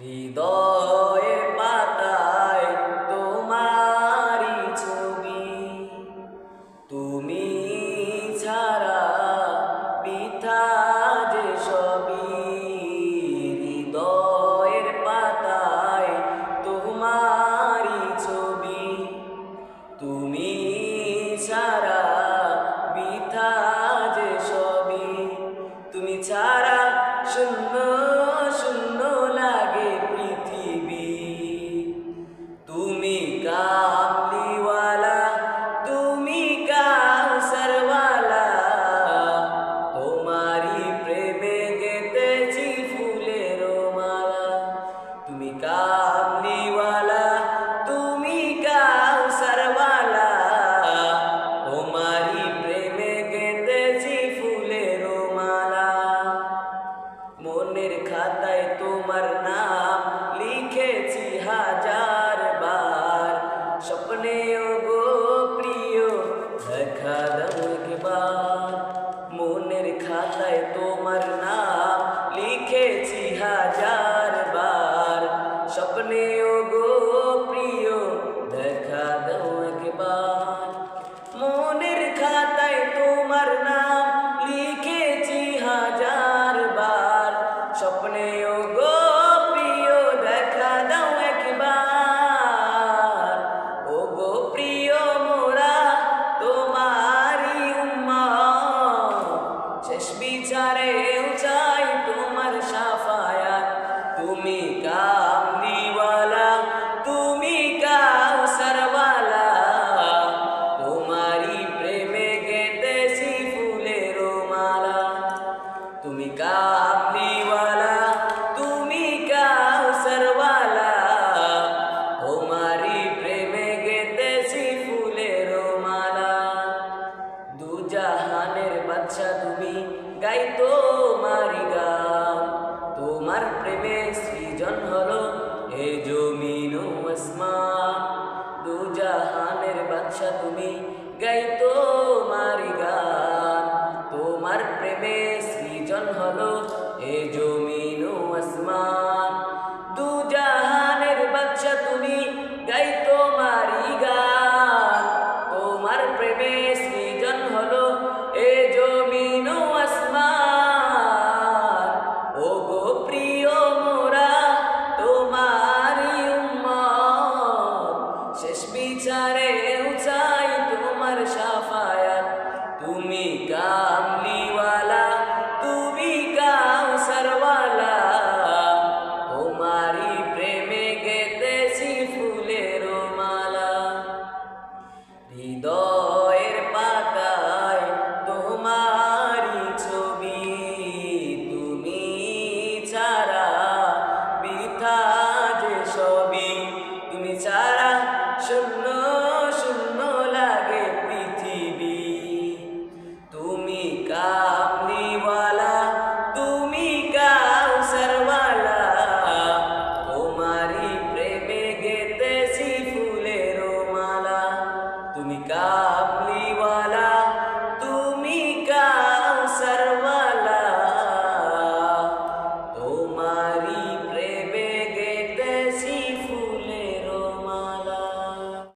হৃদয়ের পাতায় তোমারই ছবি। তুমি ছাড়া পিঠা যে সবই। হৃদয়ের পাতায় তোমারই ছবি। তুমি ছাড়া মনের খাতায় তোমার নাম লিখেছি হাজার বার। স্বপ্নে গো প্রিয় মনের খাতায় তোমার নাম লিখেছি হাজার বার। স্বপ্নে শেষ বিচারে চাই তোমার সাফায়াত। তুমি কামনিওয়ালা তুমি কাউসারওয়ালা তোমারই প্রেমে গেতেছি ফুলের মালা। তুমি কামনিওয়ালা তুমি কাউসারওয়ালা তোমারই প্রেমে গেতেছি ফুলের মালা। দু জাহানের বাচ্চা তুমি গাই তোমারি গান। তোমার প্রেমে সৃজন হলো এ জমিন আসমান। দু জাহানের বাচ্চা তুমি গাই তুমি nikah.